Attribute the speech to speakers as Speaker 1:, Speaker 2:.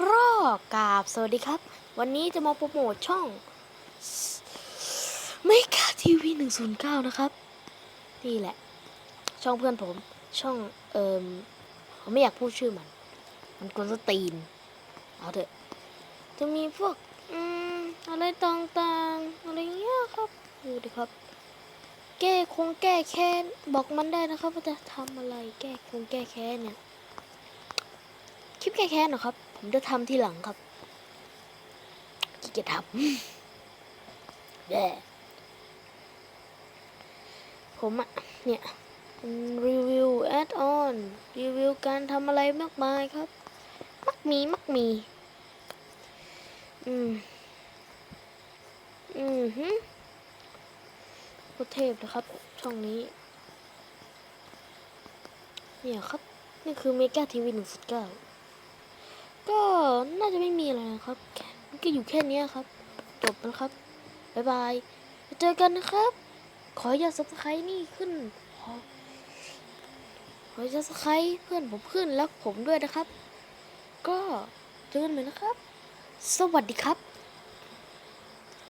Speaker 1: กรอกกราบสวัสดีครับ วันนี้จะมาโปรโมทช่องไม่กาทีวีหนึ่งศูนย์เก้านะครับ นี่แหละ ช่องเพื่อนผม ช่องเอิมผมไม่อยากพูดชื่อมัน มันกวนสตีน เอาเถอะ จะมีพวก อืม อะไรต่างๆ อะไรเงี้ยครับ ดูดิครับ แก้คงแก้แค้น บอกมันได้นะครับว่าจะทำอะไรแก้คงแก้แค้นเนี่ย คลิปแก้แค้นเหรอครับ ผมจะทำทีหลังครับขี้เกียจทำแย่ผมอะเนี่ยรีวิวแอดออนรีวิวการทำอะไรมากมายครับ มักมีมักมี อืม อืมฮึโคตรเทพนะครับ ช่องนี้ เนี่ยครับ นี่คือเมกาทีวีหนึ่งสุดเก้า ก็น่าจะไม่มีอะไรนะ ครับมันก็อยู่แค่นี้ครับ จบแล้วครับ บ๊ายบายเจอกันนะครับ ขออย่าสับสไครนี่ขึ้น ขอขอย่าสับสไครเพื่อนผมขึ้นแล้วผมด้วยนะครับ ก็เจอกันเหม่นะครับ สวัสดีครับ